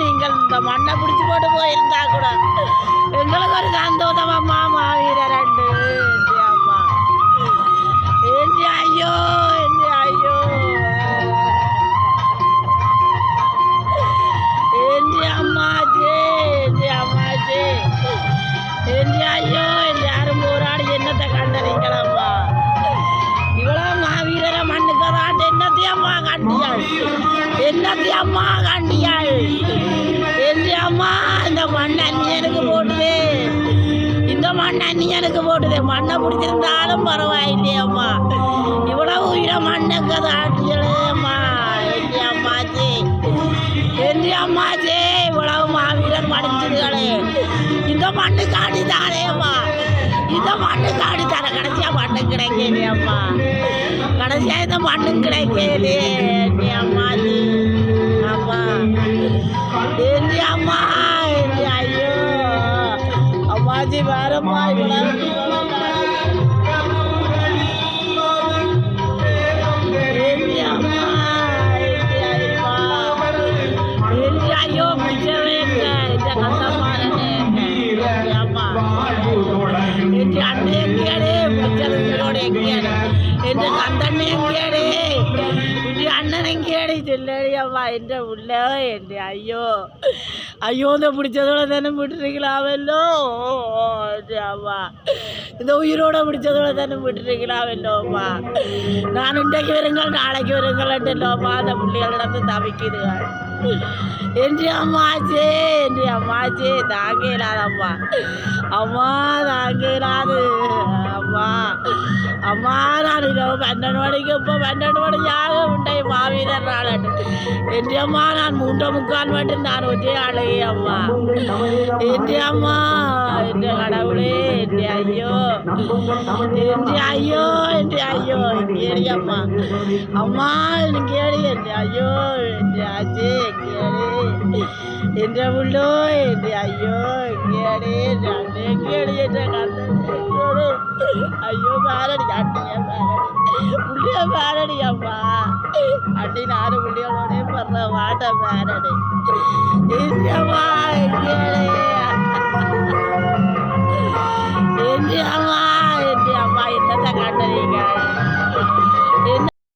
நீங்கள் இந்த மண்ணை பிடிச்சி போட்டு போயிருந்தா கூட. எங்களுக்கு ஒரு சந்தோஷமா மாமா என் அம்மாச்சே என் அம்மாச்சே என் ஐயோ எல்லாரும் போராடி என்னத்தை கண்டறிங்களம்மா இவ்வளவு மாவீரர மண்ணுக்கு தான் என்னத்தையம்மா கண்டியாள்? என்னத்தையம்மா கண்டியாள்? என் அம்மா இந்த மண் அந்நியனுக்கு போட்டுது. இந்த மண் அந்நியனுக்கு போட்டுது. மண்ணை பிடிச்சிருந்தாலும் பரவாயில்லையம்மா. இவ்வளவு மண்ணு காடு தர கடைசியாக மண்ணு கிடைக்கலையம்மா கடைசியாக இந்த மண்ணு கிடைக்கலையே அம்மா அது? அம்மா. எந்தி அம்மா? ஐயோ. அம்மாஜி வேறம்மா இல்லை ஐயோ. பிடிச்சவே இல்லை இந்த கதை அண்ணனோடைய கேடு என்று கந்தண்ணையும் கேடு என்று அண்ணனையும் கேடு சொல்லடியம்மா என்ற உள்ள என்று. ஐயோ. ஐயோ இந்த பிடிச்சதோட தானே விட்டுருக்கலாமல்லோ அம்மா. இந்த உயிரோட பிடிச்சதோட தானே விட்டுருக்கலாமல்லோம்மா நான் இன்றைக்கு வருங்கள் நாளைக்கு வருங்கள்ன்றோம்மா அந்த பிள்ளைகளிடத்து தவிக்குதுகள் என்று அம்மாச்சே என்று அம்மாச்சே தாங்க இல்லாதம்மா அம்மா. தாங்க இல்லாது அம்மா. அம்மா நான் இரவு பன்னெண்டு மணிக்கு இப்போ பன்னெண்டு மணியாக உண்டை மாவீரர் நாளட்டு என்று அம்மா நான் மூன்றே முக்கால் மட்டும் நான் ஒற்றே அழகே அம்மா என்று அம்மா என்று கடவுளே என்று ஐயோ என்று ஐயோ என்று ஐயோ கேடி அம்மா அம்மா எனக்கு கேடி என்று ஐயோ என்று ஆச்சு கேடி என்ற உள்ளோ என்று ஐயோ கேடி ரெண்டே கேடி என்ற கந்தோடு ஐயோ மேலடி அட்டிய மேலடி புள்ளிய மேலடி அம்மா. அட்டி நாலு புள்ளியோட படுற வாட்ட மேலடி இல்லம்மா கேடி